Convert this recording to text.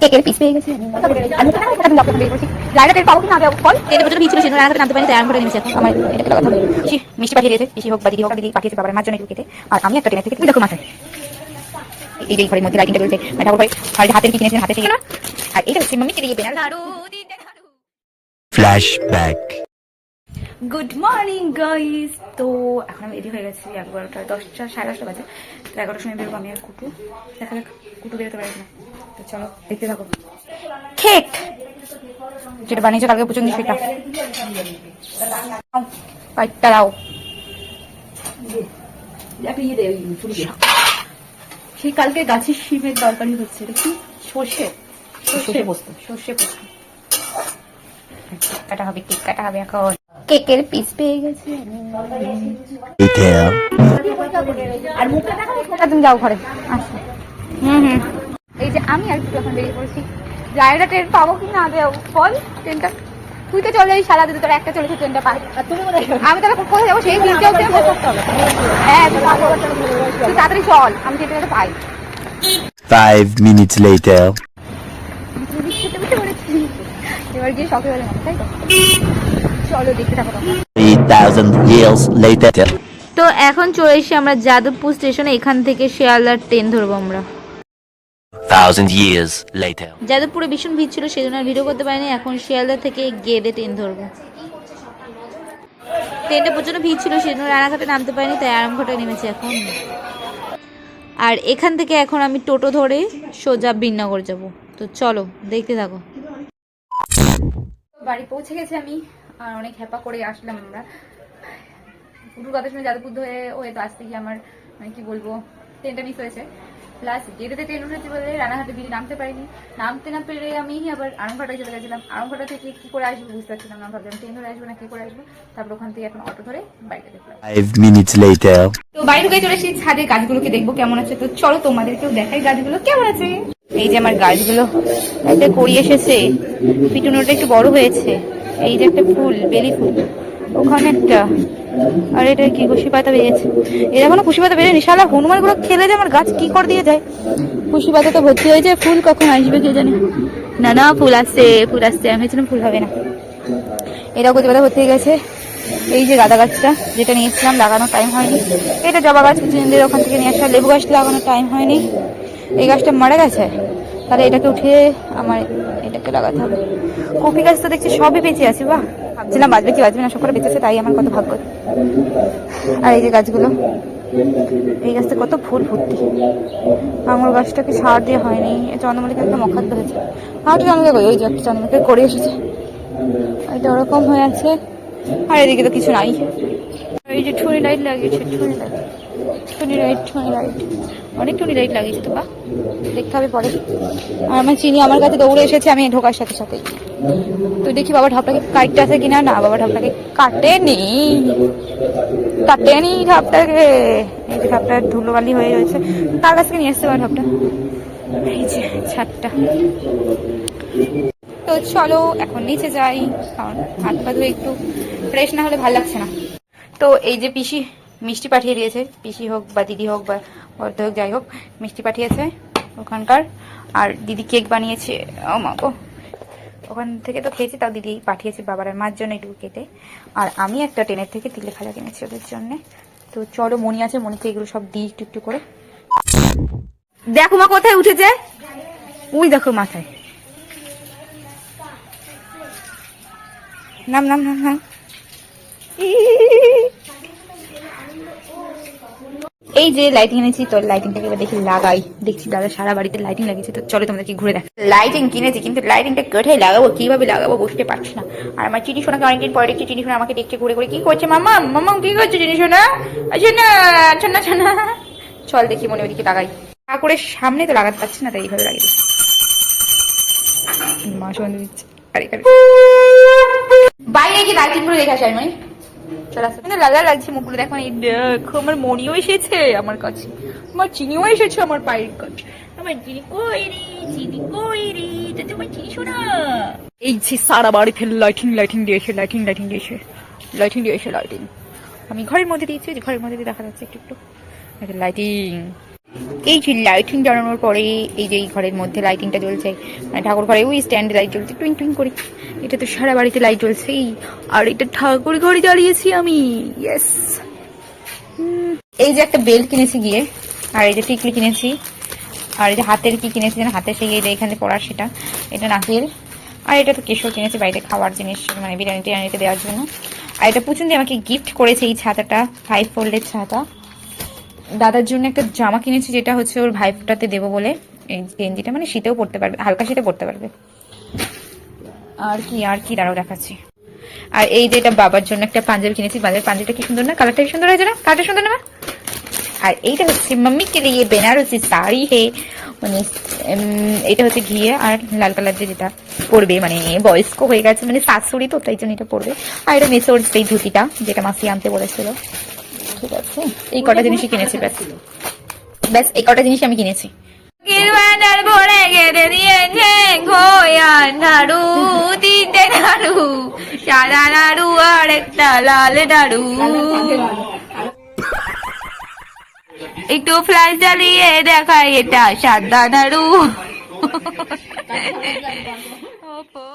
কেকের পিস পেয়ে আমি হোক বা দিদি হোক দিদি পাঠিয়েছে বাবার মার জন্য একটু কেটে আর আমি একটা থেকে মাথায় এই যে ঘরের মধ্যে লাইটিংটা রয়েছে মানে ভাই আর হাতের কি হাতে থেকে আর. গুড মর্নিং গাইস তো এখন আমি রেডি হয়ে গেছি এগারোটা দশটা সাড়ে দশটা বাজে। তো এগারোটার সময় বেরোবো আমি আর কুটু। দেখা যাক কুটু বেরোতে পারি না তো চলো দেখতে থাকো। কেক যেটা বানিয়েছো কালকে পর্যন্ত সেটা। পাইটটা দাও। সেই কালকে গাছের শিমের তরকারি হচ্ছে দেখি সর্ষে? সর্ষে পোস্ত। সর্ষে পোস্ত। কাটা হবে কেক কাটা হবে এখন। কেকের পিস পেয়ে গেছি. আর মুখটা দেখাবো মুখটা তুমি যাও ঘরে। আসো। হুম হুম। এই যে আমি আর একটু এখন বেরিয়ে পড়েছি জায়গাটা ট্রেন পাবো কি না? দেও বল ট্রেনটা। তুই তো চলে যাই সারা দিন তোর একটা চলেছে ট্রেনটা পাই আমি তাহলে কোথায় যাব? সেই দিনটাও ট্রেন হ্যাঁ। তুই তাড়াতাড়ি চল। আমি ট্রেনটা পাই। Five minutes later. এবার গিয়ে শখে হলে তাই তো? চলো দেখতে থাকো তোমরা। Three thousand years later. তো এখন চলে এসে আমরা যাদবপুর স্টেশনে এখান থেকে শিয়ালদার ট্রেন ধরবো আমরা। Thousand years later. যাদবপুরে ভীষণ ভিড় ছিল সেজন্য আর ভিডিও করতে পারিনি। এখন শিয়ালদা থেকে গেদে ট্রেন ধরবো। ট্রেনটা প্রচণ্ড ভিড় ছিল সেজন্য রানাঘাটে নামতে পারিনি তাই আরামঘাটে নেমেছি এখন। আর এখান থেকে এখন আমি টোটো ধরে সোজা বিননগর যাব। তো চলো দেখতে থাকো। বাড়ি পৌঁছে গেছি আমি। আর অনেক হ্যাপা করে আসলাম আমরা। পুরো কথা শুনে যাদবপুর হয়ে তো আসতে গিয়ে আমার মানে কি বলব ট্রেনটা মিস হয়েছে। প্লাস যেটাতে ট্রেন উঠেছি বলে রানাঘাটে দিদি নামতে পারিনি। নামতে না পেরে আমি আবার আরামঘাটায় চলে গেছিলাম। আরামঘাটা থেকে কি করে আসব বুঝতে পারছিলাম না। ভাবলাম ট্রেন ধরে আসব না কি করে আসব? তারপর ওখান থেকে এখন অটো ধরে বাড়িতে দেখলাম. তো বাইরে ঢুকে চলে এসেছি ছাদে গাছগুলোকে দেখব কেমন আছে। তো চলো তোমাদেরকেও দেখাই গাছগুলো কেমন আছে? এই যে আমার গাছগুলো একটা করি এসেছে পিটুনোটা একটু বড় হয়েছে। এই যে একটা ফুল, বেলি ফুল, ওখানে একটা। আর, এটা কি খুশি পাতা বেরিয়েছে। এরা কোনো খুশি পাতা বেরোয়নি শালা হনুমানগুলো খেলে যে আমার গাছ কি করে দিয়ে যায়? খুশি পাতা তো ভর্তি হয়েছে, ফুল কখন আসবে কে জানে? না না, ফুল আসছে ফুল আসছে। আমি ভেবেছিলাম ফুল হবে না। এটাও কচি পাতা ভর্তি হয়ে গেছে। এই যে গাঁদা গাছটা, যেটা নিয়েছিলাম, লাগানোর টাইম হয়নি। এটা জবা গাছ কুচিনের ওখান থেকে নিয়ে আসা, লেবু গাছটা লাগানোর টাইম হয়নি। এই গাছটা মারা গেছে? তাহলে এটাকে উঠিয়ে আমার এটাকে লাগাতে হবে। কপি গাছ তো দেখছি সবই বেঁচে আছে, বাহ। ভাবছিলাম বাঁচবে কি বাঁচবে না সব করে বেঁচেছে তাই আমার কত ভাগ্য। আর এই যে গাছগুলো, এই গাছটা কত ফুল ফুটতি। আঙুর গাছটাকে সার দিয়ে হয়নি চন্দ্রমল্লিকা একটা মখাদ্দ হয়েছে। আর চন্দ্রমল্লিকা ওই যে একটা চন্দ্রমল্লিকা করে এসেছে। এটা ওরকম হয়ে আছে, আর এদিকে তো কিছু নাই। এই যে টুনি লাইট লাগিয়েছে, টুনি লাইট। টুনি লাইট টুনি লাইট। অনেক টুনি লাইট লাগিয়েছে তো বা দেখতে হবে পরে। আর আমার চিনি আমার কাছে দৌড়ে এসেছে, আমি ঢোকার সাথে সাথে। তো দেখি বাবা ঢাপটাকে কাটতে আছে কিনা? না, বাবা ঢাপটাকে কাটেনি। কাটেনি ঢাপটাকে। এই যে ঢাপটা ধুলোবালি হয়ে রয়েছে। কার কাছ নিয়ে এসছে বাবা ঢাপটা? এই যে ছাদটা। তো চলো, এখন নিচে যাই, কারণ হাত পা ধুয়ে একটু ফ্রেশ না হলে ভালো লাগছে না। তো এই যে পিসি মিষ্টি পাঠিয়ে দিয়েছে, পিসি হোক বা দিদি হোক বা বর্ধ হোক, যাই হোক, মিষ্টি পাঠিয়েছে ওখানকার। আর দিদি কেক বানিয়েছে, ও মা গো। ওখান থেকে তো খেয়েছি, তাও দিদি পাঠিয়েছে বাবার আর মার জন্য একটু কেটে। আর আমি একটা ট্রেনের থেকে তিলে খাজা কিনেছি ওদের জন্য। তো চলো, মনি আছে, মনিকে এগুলো সব দিই একটু একটু করে। দেখো মা কোথায় উঠেছে? ওই দেখো মাথায়। নাম নাম নাম নাম। এই যে লাইটিং এনেছি, তো লাইটিংটাকে এবার দেখি লাগাই। দেখছি দাদা সারা বাড়িতে লাইটিং লাগিয়েছে, তো চলো তোমাদেরকে ঘুরে দেখ। লাইটিং কিনেছি, কিন্তু লাইটিংটা কোথায় লাগাবো, কীভাবে লাগাবো বুঝতে পারছি না। আর আমার চিনি সোনাকে অনেকদিন পরে দেখছি, চিনি সোনা আমাকে দেখছে ঘুরে ঘুরে, কি করছে মামা? মামা, কি করছে চিনি সোনা? আচ্ছা না আচ্ছা না চল দেখি মনে ওদিকে লাগাই ঠাকুরের সামনে তো লাগাতে পারছি না, তাই এইভাবে লাগিয়ে মা দিচ্ছে। বাইরে গিয়ে লাইটিংগুলো দেখে আসি আমি। কিন্তু লালা লাগছে মুখগুলো দেখো এই দেখো, আমার মনিও এসেছে আমার কাছে। আমার চিনিও এসেছে আমার পায়ের কাছে। চিনি এই যে lighting lighting lighting lighting lighting lighting আমি ঘরের মধ্যে দিয়েছি ঘরের মধ্যে দিয়ে দেখা যাচ্ছে একটু একটু। লাইটিং এই যে লাইটিং জ্বালানোর পরে এই যে এই ঘরের মধ্যে লাইটিংটা জ্বলছে মানে ঠাকুর ঘরে ওই স্ট্যান্ডে লাইট জ্বলছে টুইং টুইং করে। এটা তো সারা বাড়িতে লাইট জ্বলছেই। আর এটা ঠাকুর ঘরে দাঁড়িয়েছি আমি। ইয়েস এই যে একটা বেল্ট কিনেছি গিয়ে, আর এই যে টিকলি কিনেছি, আর এই যে হাতের কি কিনেছি যেন, হাতে সেই এই যে এখানে পড়ার সেটা, এটা নাকের। আর এটা তো কেশর কিনেছি বাইরে খাওয়ার জিনিস মানে বিরিয়ানি টিরিয়ানিতে দেওয়ার জন্য। আর এটা দিয়ে আমাকে গিফট করেছে এই ছাতাটা ফাইভ ফোল্ডের ছাতা। দাদার জন্য একটা জামা কিনেছি যেটা হচ্ছে ওর ভাইফটাতে দেবো বলে। এই গেঞ্জিটা মানে শীতেও পরতে পারবে, হালকা শীতে পড়তে পারবে। আর কি আর কি দাঁড়াও দেখাচ্ছি। আর এই যে এটা বাবার জন্য একটা পাঞ্জাবি কিনেছি বাজারের পাঞ্জাবিটা কি সুন্দর না? কালারটা কি সুন্দর হয়েছে না? কালারটা সুন্দর না আর এইটা হচ্ছে মাম্মি কে লিয়ে বেনারসি শাড়ি হে। মানে এটা হচ্ছে ঘিয়ে আর লাল কালার যে যেটা পরবে মানে বয়স্ক হয়ে গেছে মানে শাশুড়ি তো, তাই জন্য এটা পরবে। আর এটা মেসোর সেই ধুতিটা, যেটা মাসি আনতে বলেছিল। ঠিক আছে? এই কটা জিনিসই কিনেছি ব্যাস। ব্যাস এই কটা জিনিস আমি কিনেছি। কিরবানার ভরে গেড়ে দিয়েছে খোয়ার নাড়ু তিনটে নাড়ু সাদা নাড়ু আর একটা লাল নাড়ু একটু ফ্ল্যাশ জ্বালিয়ে দেখায় এটা সাদা নাড়ু